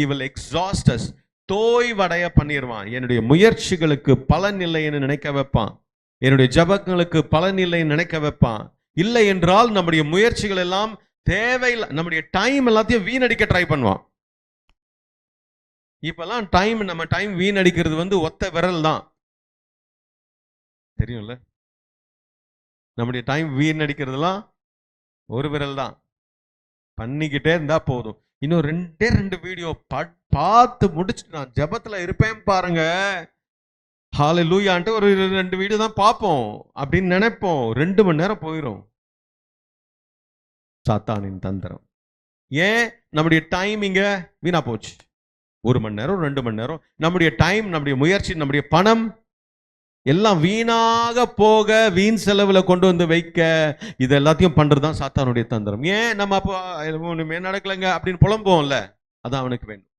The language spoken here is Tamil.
he will தோய்வடைய பண்ணிடுவான் என்னுடைய முயற்சிகளுக்கு பலன் இல்லைன்னு நினைக்க வைப்பான். என்னுடைய ஜபங்களுக்கு பலன் இல்லைன்னு நினைக்க வைப்பான். இல்லை என்றால் நம்முடைய முயற்சிகள் எல்லாம் தேவையில்லை நம்முடைய டைம் எல்லாத்தையும் வீணடிக்க ட்ரை பண்ணுவான். இப்பெல்லாம் டைம் நம்ம டைம் வீணடிக்கிறது வந்து ஒத்த விரல் தான். தெரியும்ல? நம்முடைய டைம் வீணடிக்கிறதுலாம் ஒரு விரல் தான். பண்ணிக்கிட்டே இருந்தா போதும். இன்னும் ரெண்டே ரெண்டு வீடியோ பார்த்து முடிச்சுட்டு நான் ஜபத்தில் இருப்பேன் பாருங்க. ஹாலை லூயான்ட்டு ஒரு ரெண்டு வீடியோ தான் பார்ப்போம் அப்படின்னு நினைப்போம். ரெண்டு மணி நேரம் போயிடும் சாத்தானின் தந்திரம். ஏன்? நம்முடைய டைம் இங்கே வீணா போச்சு. ஒரு மணி நேரம் ரெண்டு மணி நேரம். நம்முடைய டைம் நம்முடைய முயற்சி நம்முடைய பணம் எல்லாம் வீணாக போக வீண் செலவில் கொண்டு வந்து வைக்க இது எல்லாத்தையும் பண்ணுறது தான் சாத்தானுடைய தந்திரம். ஏன் நம்ம அப்போ ஒன்றுமே நடக்கலைங்க அப்படின்னு புலம்புவோம்ல அதான் அவனுக்கு வேண்டும்